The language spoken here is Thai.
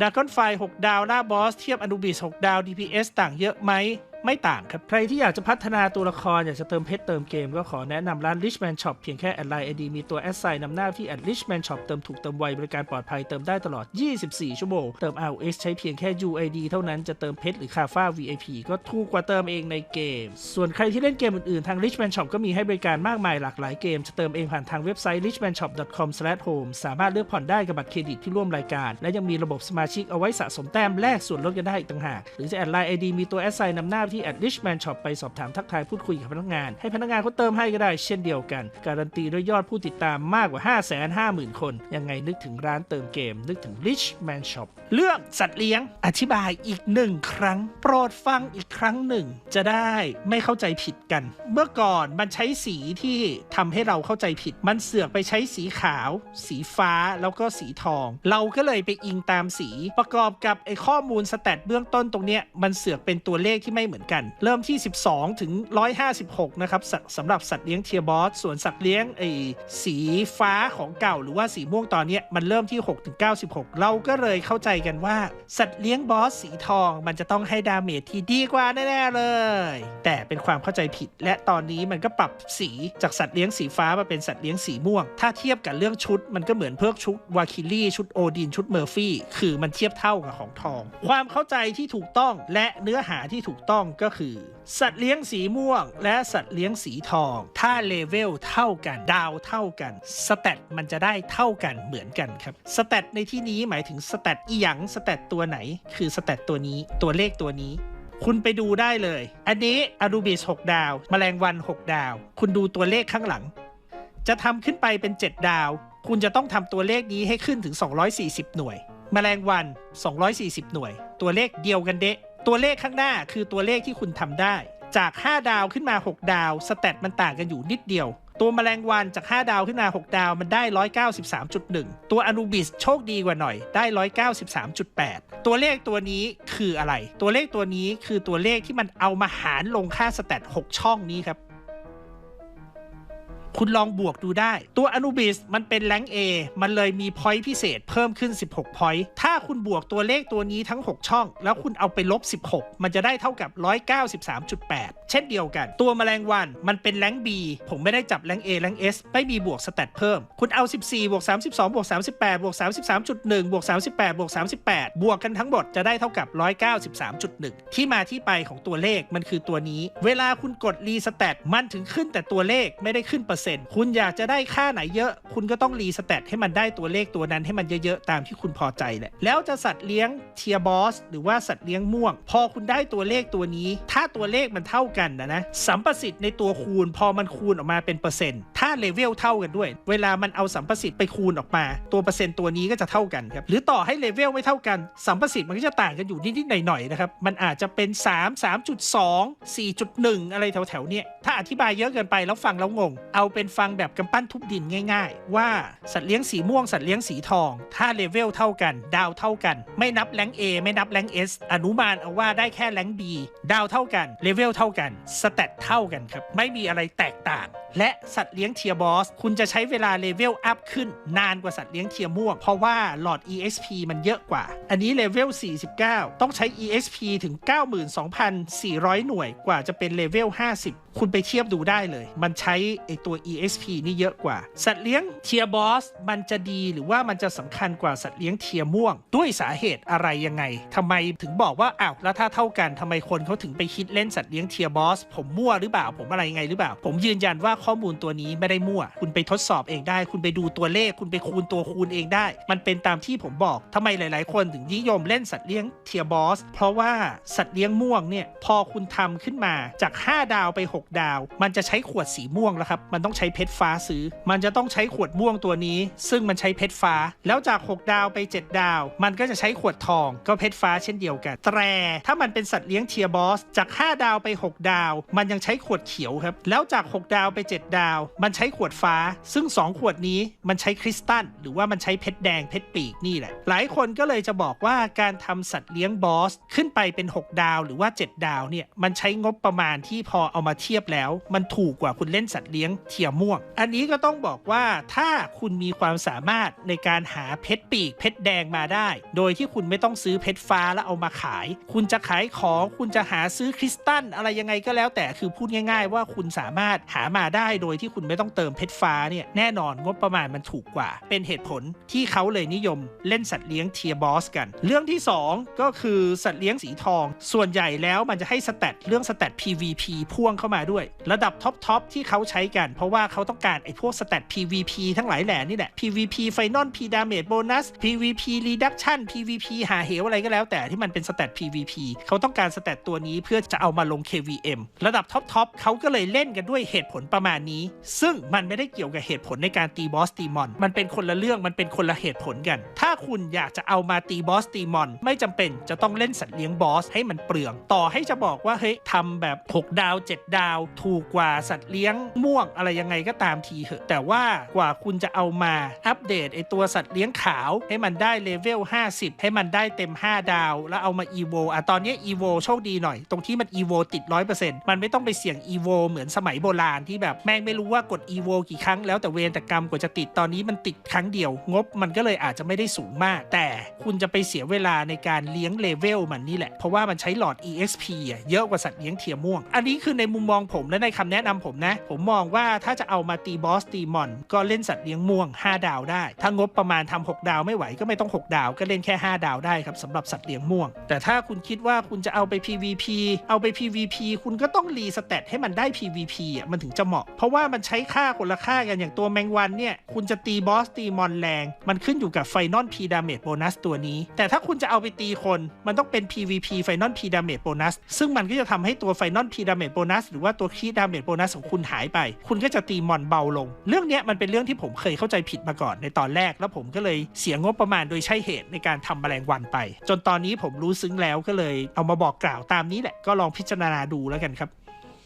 ดากอนไฟ6ดาวล่าบอสเทียบอนูบิส6ดาว DPS ต่างเยอะไหม ไม่ต่างครับ ใครที่อยากจะพัฒนาตัวละคร อยากจะเติมเพชรเติมเกม ก็ขอแนะนำร้าน Richman Shop เพียงแค่แอดไลน์ ID มีตัวแอดไซน์นำหน้าที่ at Richman Shop เติมถูกเติมไว บริการปลอดภัยเติมได้ตลอด 24 ชั่วโมง เติม ROX ใช้เพียงแค่ UID เท่านั้นจะเติมเพชรหรือคาฟ้า VIP ก็ถูกกว่าเติมเองในเกม ส่วนใครที่เล่นเกมอื่นๆ ทาง Richman Shop ก็มีให้บริการมากมายหลากหลายเกม จะเติมเองผ่านทางเว็บไซต์ richmanshop.com/home สามารถเลือกผ่อนได้กับบัตรเครดิตที่ร่วมรายการ และยังมีระบบสมาชิกเอาไว้สะสมแต้มแลกส่วนลดกันได้อีกต่างหากหรือจะแอดไลน์ ID มีตัวแอดไซน์นำหน้าที่ at richman shop ไปสอบถามทักทายพูดคุยกับพนักงาน ให้พนักงานเขาเติมให้ก็ได้เช่นเดียวกัน การันตีด้วยยอดผู้ติดตามมากกว่า 550,000 คน ยังไงนึกถึงร้านเติมเกม นึกถึง richman shop เรื่องสัตว์เลี้ยงอธิบายอีกหนึ่งครั้ง โปรดฟังอีกครั้งหนึ่ง จะได้ไม่เข้าใจผิดกัน เมื่อก่อนมันใช้สีที่ทำให้เราเข้าใจผิด มันเสือกไปใช้สีขาว สีฟ้าแล้วก็สีทอง เราก็เลยไปอิงตามสีประกอบกับไอ้ข้อมูลสแตทเบื้องต้นตรงเนี้ยมันเสือกเป็นตัวเลขที่ไม่เหมือนกัน เริ่มที่ 12 ถึง 156 นะครับสสำหรับสัตว์เลี้ยงเทียบอส ส่วนสัตว์เลี้ยงไอ้สีฟ้าของเก่าหรือว่าสีม่วงตอนนี้มันเริ่มที่ 6 ถึง 96 เราก็เลยเข้าใจกันว่า สัตว์เลี้ยงบอสสีทองมันจะต้องให้ดาเมจที่ดีกว่าแน่ๆเลย แต่เป็นความเข้าใจผิด และตอนนี้มันก็ปรับสีจากสัตว์เลี้ยงสีฟ้ามาเป็นสัตว์เลี้ยงสีม่วง ถ้าเทียบกับเรื่องชุด มันก็เหมือนเพิกชุดวาคิลี่ชุดโอดินชุดเมอร์ฟี่คือมันเทียบเท่ากับของทอง ความเข้าใจที่ถูกต้องและเนื้อหาที่ถูกต้องก็คือ สัตว์เลี้ยงสีม่วง และสัตว์เลี้ยงสีทอง ถ้าเลเวลเท่ากันดาวเท่ากันสเตตมันจะได้เท่ากันเหมือนกันครับสเตตในที่นี้หมายถึงสเตตอีหยังสเตตตัวไหน คือสเตตตัวนี้ตัวเลขตัวนี้คุณไปดูได้เลย อันนี้อ n ูบิส6ดาวแมลงวัน 6 ดาว คุณดูตัวเลขข้างหลัง จะทำขึ้นไปเป็น 7 ดาว คุณจะต้องทำตัวเลขนี้ให้ขึ้นถึง 240 หน่วยแมลงวัน 240 หน่วย ตัวเลขเดียวกันเดะ ตัวเลขข้างหน้าคือตัวเลขที่คุณทำได้ จาก 5 ดาวขึ้นมา 6 ดาวสเตตมันต่างกันอยู่นิดเดียว ตัวแมลงวันจาก 5 ดาวขึ้นมา 6 ดาวมันได้ 193.1 ตัวอนูบิสโชคดีกว่าหน่อยได้ 193.8 ตัวเลขตัวนี้คืออะไร ตัวเลขตัวนี้คือตัวเลขที่มันเอามาหารลงค่าสเตต6ช่องนี้ครับ คุณลองบวกดูได้ ตัวอนูบิสมันเป็นแรงเ A มันเลยมีพอยต์พิเศษเพิ่มขึ้น 16พอยต์ถ้าคุณบวกตัวเลขตัวนี้ทั้ง 6 ช่อง แล้วคุณเอาไปลบ 16 มันจะได้เท่ากับ 193.8 เช่นเดียวกัน ตัวแมลงวันมันเป็นแรง B ผมไม่ได้จับแรง A แรง S ไม่มีบวกสแตทเพิ่ม คุณเอา 14บวก32บวก38บวก33.1บวก38บวก38 บวกกันทั้งหมดจะได้เท่ากับ 193.1 ที่มาที่ไปของตัวเลขมันคือตัวนี้ เวลาคุณกดรีสแตทมันถึงขึ้นแต่ตัวเลขไม่ได้ขึ้นเปอร์เซ็นต์คุณอยากจะได้ค่าไหนเยอะ คุณก็ต้องรีสแตทให้มันได้ตัวเลขตัวนั้นให้มันเยอะๆ ตามที่คุณพอใจแหละ แล้วจะสัตว์เลี้ยงเทียบอสหรือว่าสัตว์เลี้ยงม่วง พอคุณได้ตัวเลขตัวนี้ ถ้าตัวเลขมันเท่ากันนะนะสัมประสิทธิ์ในตัวคูณพอมันคูณออกมาเป็นเปอร์เซ็นต์ถ้าเลเวลเท่ากันด้วย เวลามันเอาสัมประสิทธิ์ไปคูณออกมา ตัวเปอร์เซ็นต์ตัวนี้ก็จะเท่ากันครับหรือต่อให้เลเวลไม่เท่ากันสัมประสิทธิ์มันก็จะต่างกันอยู่นิดๆหน่อยๆนะครับมันอาจจะเป็น 3 3.2 4.1 อะไรแถวๆเนี้ยถ้าอธิบายเยอะเกินไปแล้วฟังแล้วงงเอาเป็นฟังแบบกำปั้นทุบดินง่าย ๆ ว่าสัตว์เลี้ยงสีม่วงสัตว์เลี้ยงสีทอง ถ้าเลเวลเท่ากัน ดาวเท่ากัน ไม่นับแรง A ไม่นับแรง S อนุมานเอาว่าได้แค่แรง B ดาวเท่ากันเลเวลเท่ากันสเตตเท่ากันครับไม่มีอะไรแตกต่าง และสัตว์เลี้ยงเทียบอสคุณจะใช้เวลาเลเวลอัพขึ้น นานกว่าสัตว์เลี้ยงเทียม่วงเพราะว่าหลอด EXP มันเยอะกว่า อันนี้เลเวล49 ต้องใช้ EXP ถึง 92,400 หน่วยกว่าจะเป็นเลเวล50 คุณไปเทียบดูได้เลย มันใช้ไอตัว EXP นี่เยอะกว่า สัตว์เลี้ยงเทียบอสมันจะดีหรือว่ามันจะสำคัญกว่าสัตว์เลี้ยงเทียม่วง ด้วยสาเหตุอะไรยังไงทำไมถึงบอกว่าอ้าวแล้วถ้าเท่ากันทำไมคนเขาถึงไปคิดเล่นสัตว์เลี้ยงเทียบอสผมมั่วหรือเปล่าผมอะไรยังไงหรือเปล่า ผมยืนยันว่าข้อมูลตัวนี้ไม่ได้มั่ว คุณไปทดสอบเองได้ คุณไปดูตัวเลข คุณไปคูณตัวคูณเองได้ มันเป็นตามที่ผมบอกทำไมหลาย ๆ คนถึงนิยมเล่นสัตว์เลี้ยงเทียบอสเพราะว่าสัตว์เลี้ยงม่วงเนี่ยพอคุณทำขึ้นมาจาก 5 ดาวไป 6ดาว มันจะใช้ขวดสีม่วงแล้วครับ มันต้องใช้เพชรฟ้าซื้อ มันจะต้องใช้ขวดม่วงตัวนี้ ซึ่งมันใช้เพชรฟ้า แล้วจาก 6 ดาวไป 7 ดาว มันก็จะใช้ขวดทอง ก็เพชรฟ้าเช่นเดียวกัน แต่ถ้ามันเป็นสัตว์เลี้ยงเทียบอส จาก 5 ดาวไป 6 ดาว มันยังใช้ขวดเขียวครับ แล้วจาก 6 ดาวไป 7 ดาว มันใช้ขวดฟ้า ซึ่ง 2 ขวดนี้มันใช้คริสตัล หรือว่ามันใช้เพชรแดงเพชรปีกนี่แหละ หลายคนก็เลยจะบอกว่าการทำสัตว์เลี้ยงบอส ขึ้นไปเป็น 6 ดาวหรือว่า 7 ดาวเนี่ย มันใช้งบประมาณที่พอเอามาเทยบแล้ว มันถูกกว่าคุณเล่นสัตว์เลี้ยงเทียม่วง อันนี้ก็ต้องบอกว่าถ้าคุณมีความสามารถในการหาเพชรปีกเพชรแดงมาได้ โดยที่คุณไม่ต้องซื้อเพชรฟ้าแล้วเอามาขาย คุณจะขายของคุณจะหาซื้อคริสตัลอะไรยังไงก็แล้ว แต่คือพูดง่าย ๆ ว่าคุณสามารถหามาได้โดยที่คุณไม่ต้องเติมเพชรฟ้าเนี่ยแน่นอนงบประมาณมันถูกกว่า เป็นเหตุผลที่เขาเลยนิยมเล่นสัตว์เลี้ยงเทียบอสกัน เรื่องที่ 2 ก็คือสัตว์เลี้ยงสีทอง ส่วนใหญ่แล้วมันจะให้สแตทเรื่องสแตท PVP พ่วงเข้ามาด้วย ระดับท็อปทอปที่เขาใช้กัน เพราะว่าเขาต้องการไอ้พวกสแตท PVP ทั้งหลายแหล่นี่แหละ PVP Final P Damage Bonus PVP Reduction PVP หาเหวอะไรก็แล้ว แต่ที่มันเป็นสแตท PVP เขาต้องการสแตทตัวนี้เพื่อจะเอามาลง KVM ระดับท็อปทอปเขาก็เลยเล่นกันด้วยเหตุผลประมาณนี้ ซึ่งมันไม่ได้เกี่ยวกับเหตุผลในการตีบอสตีมอน มันเป็นคนละเรื่องมันเป็นคนละเหตุผลกัน ถ้าคุณอยากจะเอามาตีบอสตีมอน ไม่จำเป็นจะต้องเล่นสัตว์เลี้ยงบอสให้มันเปลือง ต่อให้จะบอกว่าเฮ้ยทำแบบ 6 ดาว 7 ดาวถูกกว่าสัตว์เลี้ยงม่วงอะไรยังไงก็ตามทีเหอะ แต่ว่ากว่าคุณจะเอามาอัปเดตไอตัวสัตว์เลี้ยงขาว ให้มันได้เลเวล 50 ให้มันได้เต็ม 5 ดาว แล้วเอามาอีโวอะตอนนี้อีโวโชคดีหน่อย ตรงที่มันอีโวติด 100%มันไม่ต้องไปเสี่ยงอีโวเหมือนสมัยโบราณที่แบบแม่งไม่รู้ว่ากดอีโวกี่ครั้งแล้วแต่เวรแต่กรรมกว่าจะติดตอนนี้มันติดครั้งเดียว งบมันก็เลยอาจจะไม่ได้สูงมาก แต่คุณจะไปเสียเวลาในการเลี้ยงเลเวลมันนี่แหละเพราะว่ามันใช้หลอด EXP อะเยอะกว่าสัตว์เลี้ยงเทียม่วง อันนี้คือในมุมมองผมและในคำแนะนำผมนะ ผมมองว่าถ้าจะเอามาตีบอสตีมอน ก็เล่นสัตว์เลี้ยงม่วง 5 ดาวได้ ถ้างบประมาณทำ6ดาวไม่ไหวก็ไม่ต้อง 6 ดาว ก็เล่นแค่ 5 ดาวได้ครับสำหรับสัตว์เลี้ยงม่วง แต่ถ้าคุณคิดว่าคุณจะเอาไป PVP เอาไป PVP คุณก็ต้องรีสเตตให้มันได้ PVP อะมันถึงจะเหมาะ เพราะว่ามันใช้ค่าคนละค่ากันอย่างตัวแมงวันเนี่ยคุณจะตีบอสตีมอนแรง มันขึ้นอยู่กับไฟนอล P Damage Bonus ตัวนี้ แต่ถ้าคุณจะเอาไปตีคนมันต้องเป็น PVP ไฟนอล P Damage Bonus ซึ่งมันก็จะทำให้ตัวไฟนอล P Damage Bonus หรือว่าาตัวคี Damage Bonus ของคุณหายไป คุณก็จะตีมอนเบาลง เรื่องนี้มันเป็นเรื่องที่ผมเคยเข้าใจผิดมาก่อนในตอนแรก แล้วผมก็เลยเสียงบประมาณโดยใช่เหตุในการทำแมลงวันไป จนตอนนี้ผมรู้ซึ้งแล้วก็เลยเอามาบอกกล่าวตามนี้แหละก็ลองพิจารณาดูแล้วกันครับ